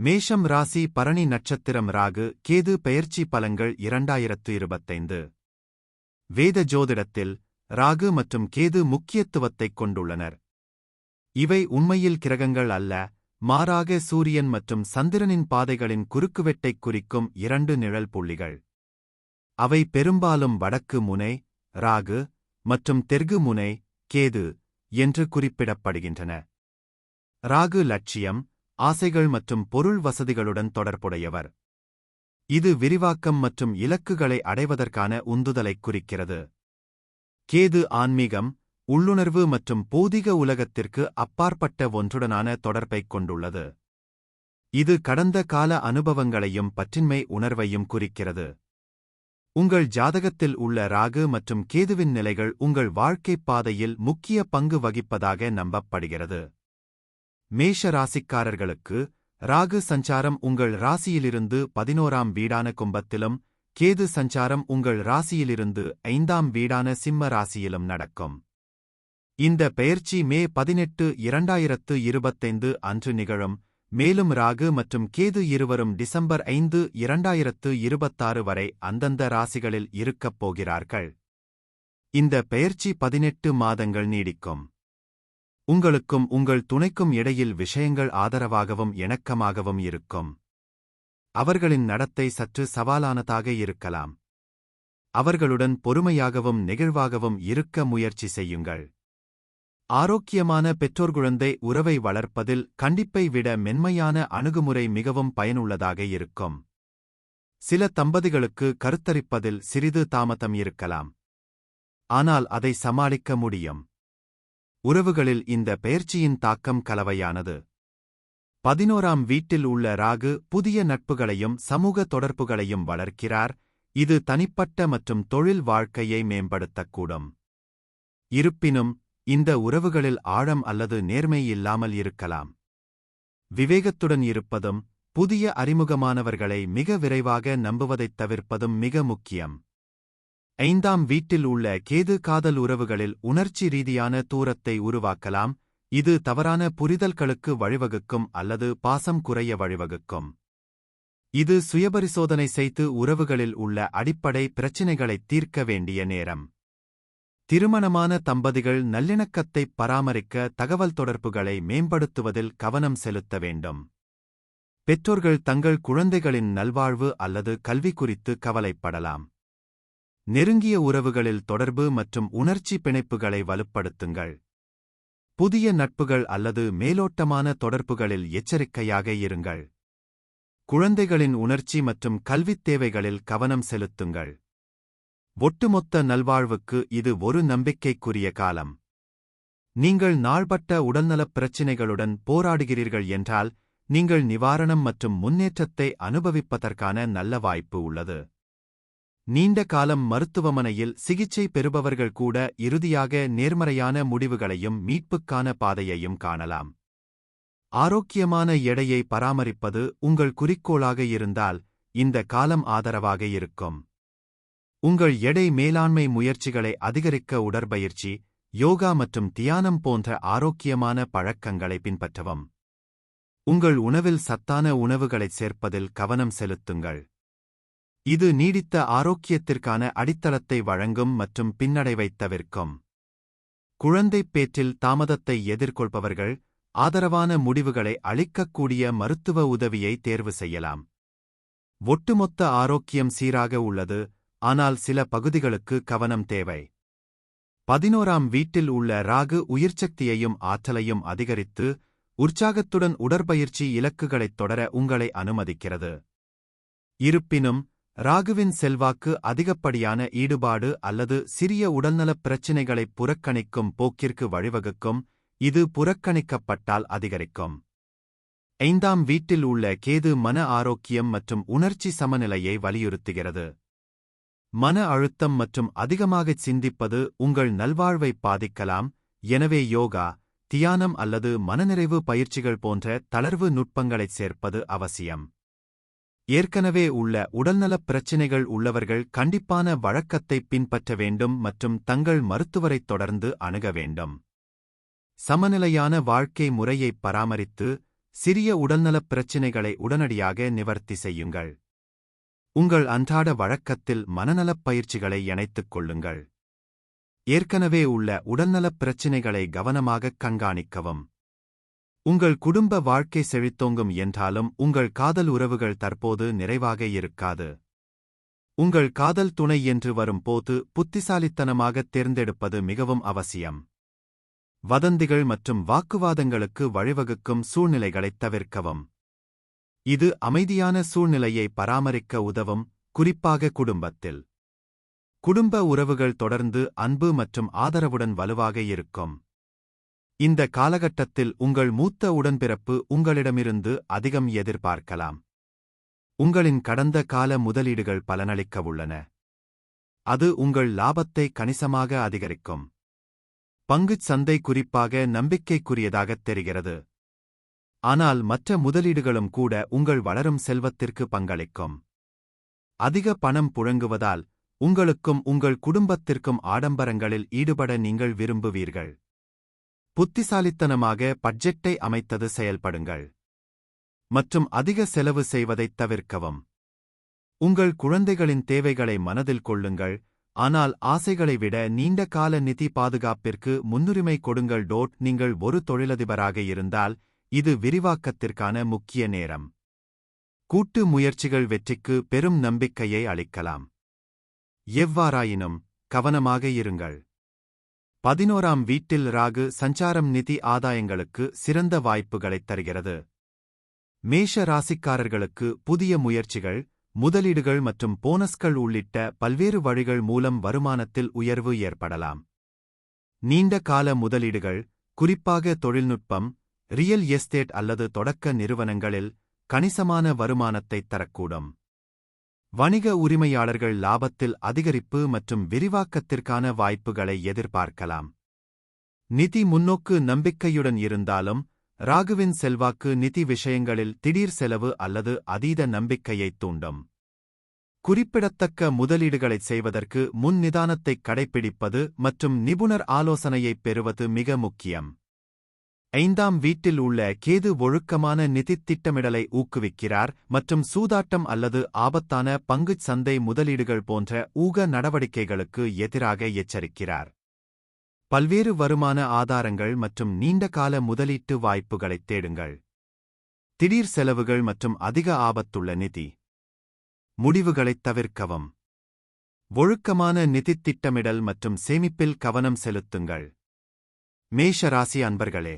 மேஷம் ராசி பரணி நட்சத்திரம் ராகு கேது பெயர்ச்சி பலங்கள் இரண்டாயிரத்து இருபத்தைந்து. வேத ஜோதிடத்தில் ராகு மற்றும் கேது முக்கியத்துவத்தைக் கொண்டுள்ளனர். இவை உண்மையில் கிரகங்கள் அல்ல மாறாக சூரியன் மற்றும் சந்திரனின் பாதைகளின் குறுக்குவெட்டைக் குறிக்கும் இரண்டு நிழல் புள்ளிகள். அவை பெரும்பாலும் வடக்கு முனை ராகு மற்றும் தெற்கு முனை கேது என்று குறிப்பிடப்படுகின்றன. ராகு லட்சியம் ஆசைகள் மற்றும் பொருள் வசதிகளுடன் தொடர்புடையவர். இது விரிவாக்கம் மற்றும் இலக்குகளை அடைவதற்கான உந்துதலைக் குறிக்கிறது. கேது ஆன்மீகம் உள்ளுணர்வு மற்றும் பூதிக உலகத்திற்கு அப்பாற்பட்ட ஒன்றுடனான தொடர்பைக் கொண்டுள்ளது. இது கடந்த கால அனுபவங்களையும் பற்றின்மை உணர்வையும் குறிக்கிறது. உங்கள் ஜாதகத்தில் உள்ள ராகு மற்றும் கேதுவின் நிலைகள் உங்கள் வாழ்க்கைப் பாதையில் முக்கிய பங்கு வகிப்பதாக நம்பப்படுகிறது. மேஷ ராசிக்காரர்களுக்கு ராகு சஞ்சாரம் உங்கள் ராசியிலிருந்து பதினோராம் வீடான கும்பத்திலும் கேது சஞ்சாரம் உங்கள் ராசியிலிருந்து ஐந்தாம் வீடான சிம்ம ராசியிலும் நடக்கும். இந்த பெயர்ச்சி மே பதினெட்டு இரண்டாயிரத்து இருபத்தைந்து அன்று நிகழும். மேலும் ராகு மற்றும் கேது இருவரும் டிசம்பர் ஐந்து இரண்டாயிரத்து இருபத்தாறு வரை அந்தந்த ராசிகளில் இருக்கப் போகிறார்கள். இந்த பெயர்ச்சி பதினெட்டு மாதங்கள் நீடிக்கும். உங்களுக்கும் உங்கள் துணைக்கும் இடையில் விஷயங்கள் ஆதரவாகவும் இணக்கமாகவும் இருக்கும். அவர்களின் நடத்தை சற்று சவாலானதாக இருக்கலாம். அவர்களுடன் பொறுமையாகவும் நெகிழ்வாகவும் இருக்க முயற்சி செய்யுங்கள். ஆரோக்கியமான பெற்றோர்குழந்தை உறவை வளர்ப்பதில் கண்டிப்பை விட மென்மையான அணுகுமுறை மிகவும் பயனுள்ளதாக இருக்கும். சில தம்பதிகளுக்கு கருத்தரிப்பதில் சிறிது தாமதம் இருக்கலாம். ஆனால் அதை சமாளிக்க முடியும். உறவுகளில் இந்த பெயர்ச்சியின் தாக்கம் கலவையானது. பதினோராம் வீட்டில் உள்ள ராகு புதிய நட்புகளையும் சமூக தொடர்புகளையும் வளர்க்கிறார். இது தனிப்பட்ட மற்றும் தொழில் வாழ்க்கையை மேம்படுத்தக்கூடும். இருப்பினும் இந்த உறவுகளில் ஆழம் அல்லது நேர்மை இல்லாமல் இருக்கலாம். விவேகத்துடன் இருப்பதும் புதிய அறிமுகமானவர்களை மிக விரைவாக நம்புவதைத் தவிர்ப்பதும் மிக முக்கியம். ஐந்தாம் வீட்டில் உள்ள கேது காதல் உறவுகளில் உணர்ச்சி ரீதியான தூரத்தை உருவாக்கலாம். இது தவறான புரிதல்களுக்கு வழிவகுக்கும் அல்லது பாசம் குறைய வழிவகுக்கும். இது சுயபரிசோதனை செய்து உறவுகளில் உள்ள அடிப்படை பிரச்சினைகளைத் தீர்க்க வேண்டிய நேரம். திருமணமான தம்பதிகள் நல்லிணக்கத்தை பராமரிக்க தகவல் தொடர்புகளை மேம்படுத்துவதில் கவனம் செலுத்த வேண்டும். பெற்றோர்கள் தங்கள் குழந்தைகளின் நல்வாழ்வு அல்லது கல்வி குறித்து கவலைப்படலாம். நெருங்கிய உறவுகளில் தொடர்பு மற்றும் உணர்ச்சி பிணைப்புகளை வலுப்படுத்துங்கள். புதிய நட்புகள் அல்லது மேலோட்டமான தொடர்புகளில் எச்சரிக்கையாக இருங்கள். குழந்தைகளின் உணர்ச்சி மற்றும் கல்வித் தேவைகளில் கவனம் செலுத்துங்கள். ஒட்டுமொத்த நல்வாழ்வுக்கு இது ஒரு நம்பிக்கைக்குரிய காலம். நீங்கள் நாள்பட்ட உடல்நலப் பிரச்சினைகளுடன் போராடுகிறீர்கள் என்றால் நீங்கள் நிவாரணம் மற்றும் முன்னேற்றத்தை அனுபவிப்பதற்கான நல்ல வாய்ப்பு உள்ளது. நீண்ட காலம் மருத்துவமனையில் சிகிச்சை பெறுபவர்கள் கூட இறுதியாக நேர்மறையான முடிவுகளையும் மீட்புக்கான பாதையையும் காணலாம். ஆரோக்கியமான எடையை பராமரிப்பது உங்கள் குறிக்கோளாக இருந்தால் இந்த காலம் ஆதரவாக இருக்கும். உங்கள் எடை மேலாண்மை முயற்சிகளை அதிகரிக்க உடற்பயிற்சி யோகா மற்றும் தியானம் போன்ற ஆரோக்கியமான பழக்கங்களை பின்பற்றவும். உங்கள் உணவில் சத்தான உணவுகளைச் சேர்ப்பதில் கவனம் செலுத்துங்கள். இது நீடித்த ஆரோக்கியத்திற்கான அடித்தளத்தை வழங்கும் மற்றும் பின்னடைவைத் தவிர்க்கும். குழந்தைப் பேற்றில் தாமதத்தை எதிர்கொள்பவர்கள் ஆதரவான முடிவுகளை அளிக்கக்கூடிய மருத்துவ உதவியை தேர்வு செய்யலாம். ஒட்டுமொத்த ஆரோக்கியம் சீராக உள்ளது ஆனால் சில பகுதிகளுக்கு கவனம் தேவை. பதினோராம் வீட்டில் உள்ள ராகு உயிர்ச்சக்தியையும் ஆற்றலையும் அதிகரித்து உற்சாகத்துடன் உடற்பயிற்சி இலக்குகளைத் தொடர உங்களை அனுமதிக்கிறது. இருப்பினும் ராகுவின் செல்வாக்கு அதிகப்படியான ஈடுபாடு அல்லது சிறிய உடல்நலப் பிரச்சினைகளைப் புறக்கணிக்கும் போக்கிற்கு வழிவகுக்கும் இது புறக்கணிக்கப்பட்டால் அதிகரிக்கும். ஐந்தாம் வீட்டில் உள்ள கேது மன ஆரோக்கியம் மற்றும் உணர்ச்சி சமநிலையை வலியுறுத்துகிறது. மன அழுத்தம் மற்றும் அதிகமாகச் சிந்திப்பது உங்கள் நல்வாழ்வை பாதிக்கலாம் எனவே யோகா தியானம் அல்லது மனநிறைவு பயிற்சிகள் போன்ற தளர்வு நுட்பங்களைச் சேர்ப்பது அவசியம். ஏற்கனவே உள்ள உடல்நலப் பிரச்சினைகள் உள்ளவர்கள் கண்டிப்பான வழக்கத்தை பின்பற்ற வேண்டும் மற்றும் தங்கள் மருத்துவரைத் தொடர்ந்து அணுக வேண்டும். சமநிலையான வாழ்க்கை முறையைப் பராமரித்து சிறிய உடல்நலப் பிரச்சினைகளை உடனடியாக நிவர்த்தி செய்யுங்கள். உங்கள் அன்றாட வழக்கத்தில் மனநலப் பயிற்சிகளை இணைத்துக் கொள்ளுங்கள். ஏற்கனவே உள்ள உடல்நலப் பிரச்சினைகளை கவனமாகக் கண்காணிக்கவும். உங்கள் குடும்ப வாழ்க்கை செழித்தோங்கும் என்றாலும் உங்கள் காதல் உறவுகள் தற்போது நிறைவாக இருக்காது. உங்கள் காதல் துணை என்று வரும்போது புத்திசாலித்தனமாகத் தேர்ந்தெடுப்பது மிகவும் அவசியம். வதந்திகள் மற்றும் வாக்குவாதங்களுக்கு வழிவகுக்கும் சூழ்நிலைகளைத் தவிர்க்கவும். இது அமைதியான சூழ்நிலையை பராமரிக்க உதவும் குறிப்பாக குடும்பத்தில். குடும்ப உறவுகள் தொடர்ந்து அன்பு மற்றும் ஆதரவுடன் வலுவாக இருக்கும். இந்த காலகட்டத்தில் உங்கள் மூத்த உடன்பிறப்பு உங்களிடமிருந்து அதிகம் எதிர்பார்க்கலாம். உங்களின் கடந்த கால முதலீடுகள் பலனளிக்க உள்ளன அது உங்கள் லாபத்தை கணிசமாக அதிகரிக்கும். பங்குச் சந்தை குறிப்பாக நம்பிக்கைக்குரியதாகத் தெரிகிறது. ஆனால் மற்ற முதலீடுகளும் கூட உங்கள் வளரும் செல்வத்திற்கு பங்களிக்கும். அதிக பணம் புழங்குவதால் உங்களுக்கும் உங்கள் குடும்பத்திற்கும் ஆடம்பரங்களில் ஈடுபட நீங்கள் விரும்புவீர்கள். புத்திசாலித்தனமாக பட்ஜெட்டை அமைத்தது செயல்படுங்கள். மற்றும் அதிக செலவு செய்வதைத் தவிர்க்கவும். உங்கள் குழந்தைகளின் தேவைகளை மனதில் கொள்ளுங்கள். ஆனால் ஆசைகளை விட நீண்ட கால நிதி பாதுகாப்பிற்கு முன்னுரிமை கொடுங்கள். டோட் நீங்கள் ஒரு தொழிலதிபராக இருந்தால் இது விரிவாக்கத்திற்கான முக்கிய நேரம். கூட்டு முயற்சிகள் வெற்றிக்கு பெரும் நம்பிக்கையை அளிக்கலாம். எவ்வாறாயினும் கவனமாக இருங்கள். பதினோராம் வீட்டில் ராகு சஞ்சாரம் நிதி ஆதாயங்களுக்கு சிறந்த வாய்ப்புகளைத் தருகிறது. மேஷ ராசிக்காரர்களுக்கு புதிய முயற்சிகள் முதலீடுகள் மற்றும் போனஸ்கள் உள்ளிட்ட பல்வேறு வழிகள் மூலம் வருமானத்தில் உயர்வு ஏற்படலாம். நீண்ட கால முதலீடுகள் குறிப்பாக தொழில்நுட்பம் ரியல் எஸ்டேட் அல்லது தொடக்க நிறுவனங்களில் கணிசமான வருமானத்தைத் தரக்கூடும். வணிக உரிமையாளர்கள் லாபத்தில் அதிகரிப்பு மற்றும் விரிவாக்கத்திற்கான வாய்ப்புகளை எதிர்பார்க்கலாம். நிதி முன்னோக்கு நம்பிக்கையுடன் இருந்தாலும் ராகுவின் செல்வாக்கு நிதி விஷயங்களில் திடீர் செலவு அல்லது அதீத நம்பிக்கையைத் தூண்டும். குறிப்பிடத்தக்க முதலீடுகளைச் செய்வதற்கு முன் நிதானத்தைக் கடைப்பிடிப்பது மற்றும் நிபுணர் ஆலோசனையைப் பெறுவது மிக முக்கியம். ஐந்தாம் வீட்டில் உள்ள கேது ஒழுக்கமான நிதித் திட்டமிடலை ஊக்குவிக்கிறார் மற்றும் சூதாட்டம் அல்லது ஆபத்தான பங்குச் சந்தை முதலீடுகள் போன்ற ஊக நடவடிக்கைகளுக்கு எதிராக எச்சரிக்கிறார். பல்வேறு வருமான ஆதாரங்கள் மற்றும் நீண்டகால முதலீட்டு வாய்ப்புகளைத் தேடுங்கள். திடீர் செலவுகள் மற்றும் அதிக ஆபத்துள்ள நிதி. முடிவுகளைத் தவிர்க்கவும். ஒழுக்கமான நிதித் திட்டமிடல் மற்றும் சேமிப்பில் கவனம் செலுத்துங்கள். மேஷ ராசி அன்பர்களே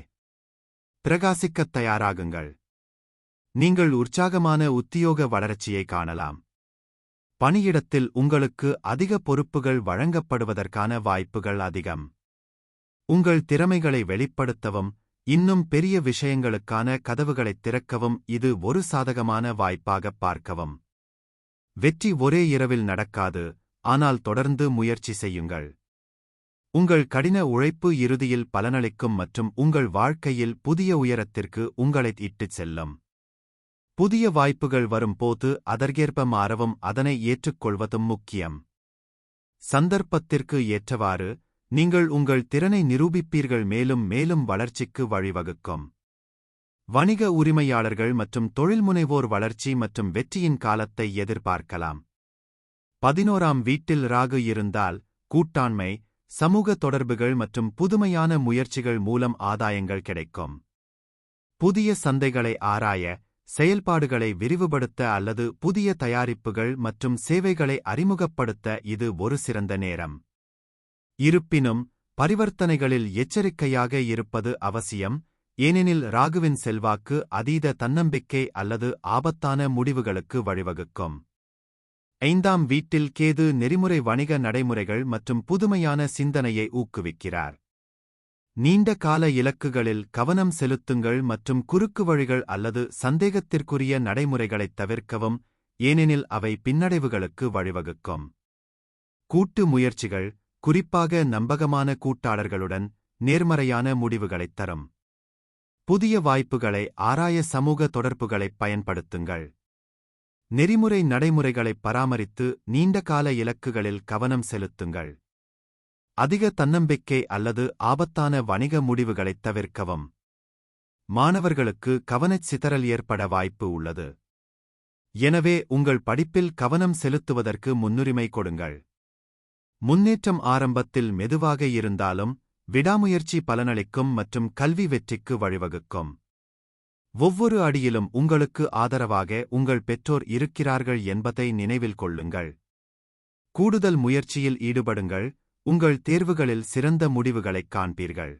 பிரகாசிக்கத் தயாராகுங்கள். நீங்கள் உற்சாகமான உத்தியோக வளர்ச்சியை காணலாம். பணியிடத்தில் உங்களுக்கு அதிக பொறுப்புகள் வழங்கப்படுவதற்கான வாய்ப்புகள் அதிகம். உங்கள் திறமைகளை வெளிப்படுத்தவும் இன்னும் பெரிய விஷயங்களுக்கான கதவுகளைத் திறக்கவும் இது ஒரு சாதகமான வாய்ப்பாகப் பார்க்கவும். வெற்றி ஒரே இரவில் நடக்காது ஆனால் தொடர்ந்து முயற்சி செய்யுங்கள். உங்கள் கடின உழைப்பு இறுதியில் பலனளிக்கும் மற்றும் உங்கள் வாழ்க்கையில் புதிய உயரத்திற்கு உங்களை இட்டுச் செல்லும். புதிய வாய்ப்புகள் வரும்போது அதற்கேற்ப மாறவும் அதனை ஏற்றுக்கொள்வதும் முக்கியம். சந்தர்ப்பத்திற்கு ஏற்றவாறு நீங்கள் உங்கள் திறனை நிரூபிப்பீர்கள் மேலும் மேலும் வளர்ச்சிக்கு வழிவகுக்கும். வணிக உரிமையாளர்கள் மற்றும் தொழில்முனைவோர் வளர்ச்சி மற்றும் வெற்றியின் காலத்தை எதிர்பார்க்கலாம். பதினோராம் வீட்டில் ராகு இருந்தால் கூட்டாண்மை சமூக தொடர்புகள் மற்றும் புதுமையான முயற்சிகள் மூலம் ஆதாயங்கள் கிடைக்கும். புதிய சந்தைகளை ஆராய செயல்பாடுகளை விரிவுபடுத்த அல்லது புதிய தயாரிப்புகள் மற்றும் சேவைகளை அறிமுகப்படுத்த இது ஒரு சிறந்த நேரம். இருப்பினும் பரிவர்த்தனைகளில் எச்சரிக்கையாக இருப்பது அவசியம் ஏனெனில் ராகுவின் செல்வாக்கு அதீத தன்னம்பிக்கை அல்லது ஆபத்தான முடிவுகளுக்கு வழிவகுக்கும். ஐந்தாம் வீட்டில் கேது நெறிமுறை வணிக நடைமுறைகள் மற்றும் புதுமையான சிந்தனையை ஊக்குவிக்கிறார். நீண்ட கால இலக்குகளில் கவனம் செலுத்துங்கள் மற்றும் குறுக்கு வழிகள் அல்லது சந்தேகத்திற்குரிய நடைமுறைகளைத் தவிர்க்கவும் ஏனெனில் அவை பின்னடைவுகளுக்கு வழிவகுக்கும். கூட்டு முயற்சிகள் குறிப்பாக நம்பகமான கூட்டாளர்களுடன் நேர்மறையான முடிவுகளைத் தரும். புதிய வாய்ப்புகளை ஆராய சமூக தொடர்புகளைப் பயன்படுத்துங்கள். நெறிமுறை நடைமுறைகளைப் பராமரித்து நீண்டகால இலக்குகளில் கவனம் செலுத்துங்கள். அதிக தன்னம்பிக்கை அல்லது ஆபத்தான வணிக முடிவுகளைத் தவிர்க்கவும். மாணவர்களுக்கு கவனச் சிதறல் ஏற்பட வாய்ப்பு உள்ளது. எனவே உங்கள் படிப்பில் கவனம் செலுத்துவதற்கு முன்னுரிமை கொடுங்கள். முன்னேற்றம் ஆரம்பத்தில் மெதுவாக இருந்தாலும் விடாமுயற்சி பலனளிக்கும் மற்றும் கல்வி வெற்றிக்கு வழிவகுக்கும். ஒவ்வொரு அடியிலும் உங்களுக்கு ஆதரவாக உங்கள் பெற்றோர் இருக்கிறார்கள் என்பதை நினைவில் கொள்ளுங்கள். கூடுதல் முயற்சியில் ஈடுபடுங்கள் உங்கள் தேர்வுகளில் சிறந்த முடிவுகளைக் காண்பீர்கள்.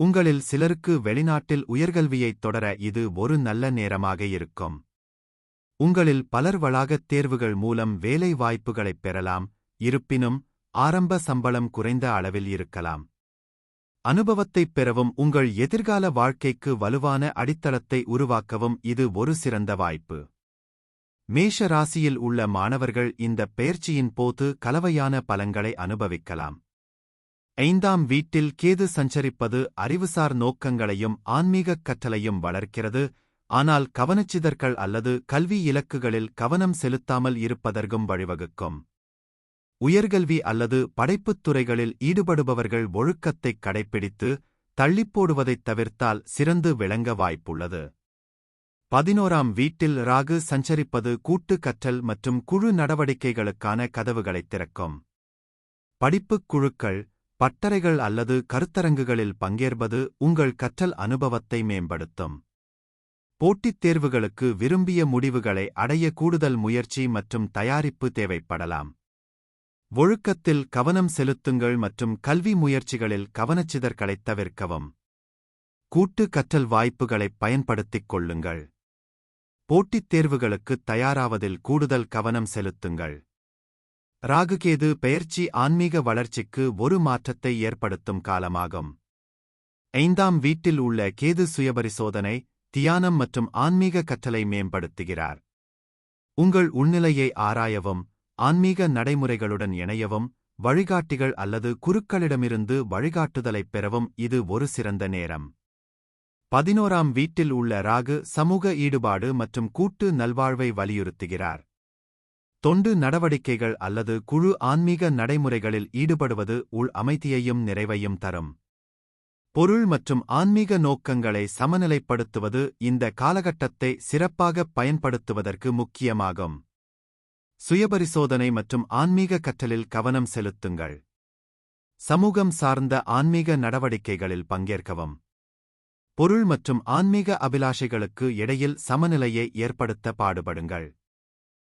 உங்களில் சிலருக்கு வெளிநாட்டில் உயர்கல்வியைத் தொடர இது ஒரு நல்ல நேரமாக இருக்கும். உங்களில் பலர் வளாகத் தேர்வுகள் மூலம் வேலை வாய்ப்புகளைப் பெறலாம் இருப்பினும் ஆரம்ப சம்பளம் குறைந்த அளவில் இருக்கலாம். அனுபவத்தைப் பெறவும் உங்கள் எதிர்கால வாழ்க்கைக்கு வலுவான அடித்தளத்தை உருவாக்கவும் இது ஒரு சிறந்த வாய்ப்பு. மேஷ ராசியில் உள்ள மாணவர்கள் இந்த பெயர்ச்சியின் போது கலவையான பலங்களை அனுபவிக்கலாம். ஐந்தாம் வீட்டில் கேது சஞ்சரிப்பது அறிவுசார் நோக்கங்களையும் ஆன்மீகக் கற்றலையும் வளர்க்கிறது. ஆனால் கவனச்சிதற்கள் அல்லது கல்வி இலக்குகளில் கவனம் செலுத்தாமல் இருப்பதற்கும் வழிவகுக்கும். உயர்கல்வி அல்லது படைப்புத் துறைகளில் ஈடுபடுபவர்கள் ஒழுக்கத்தைக் கடைப்பிடித்து தள்ளிப்போடுவதைத் தவிர்த்தால் சிறந்து விளங்க வாய்ப்புள்ளது. பதினோராம் வீட்டில் ராகு சஞ்சரிப்பது கூட்டு கற்றல் மற்றும் குழு நடவடிக்கைகளுக்கான கதவுகளைத் திறக்கும். படிப்புக் குழுக்கள் பட்டறைகள் அல்லது கருத்தரங்குகளில் பங்கேற்பது உங்கள் கற்றல் அனுபவத்தை மேம்படுத்தும். போட்டித் தேர்வுகளுக்கு விரும்பிய முடிவுகளை அடைய கூடுதல் முயற்சி மற்றும் தயாரிப்பு தேவைப்படலாம். ஒழுக்கத்தில் கவனம் செலுத்துங்கள் மற்றும் கல்வி முயற்சிகளில் கவனச்சிதற்களைத் தவிர்க்கவும். கூட்டு கற்றல் வாய்ப்புகளைப் பயன்படுத்திக் கொள்ளுங்கள். போட்டித் தேர்வுகளுக்குத் தயாராவதில் கூடுதல் கவனம் செலுத்துங்கள். ராகுகேது பெயர்ச்சி ஆன்மீக வளர்ச்சிக்கு ஒரு மாற்றத்தை ஏற்படுத்தும் காலமாகும். ஐந்தாம் வீட்டில் உள்ள கேது சுயபரிசோதனை தியானம் மற்றும் ஆன்மீக கற்றலை மேம்படுத்துகிறார். உங்கள் உள்நிலையை ஆராயவும் ஆன்மீக நடைமுறைகளுடன் இணையவும் வழிகாட்டிகள் அல்லது குருக்களிடமிருந்து வழிகாட்டுதலைப் பெறவும் இது ஒரு சிறந்த நேரம். பதினோராம் வீட்டில் உள்ள ராகு சமூக ஈடுபாடு மற்றும் கூட்டு நல்வாழ்வை வலியுறுத்துகிறார். தொண்டு நடவடிக்கைகள் அல்லது குழு ஆன்மீக நடைமுறைகளில் ஈடுபடுவது உள் அமைதியையும் நிறைவையும் தரும். பொருள் மற்றும் ஆன்மீக நோக்கங்களை சமநிலைப்படுத்துவது இந்த காலகட்டத்தை சிறப்பாக பயன்படுத்துவதற்கு முக்கியமாகும். சுயபரிசோதனை மற்றும் ஆன்மீக கற்றலில் கவனம் செலுத்துங்கள். சமூகம் சார்ந்த ஆன்மீக நடவடிக்கைகளில் பங்கேற்கவும். பொருள் மற்றும் ஆன்மீக அபிலாஷைகளுக்கு இடையில் சமநிலையை ஏற்படுத்த பாடுபடுங்கள்.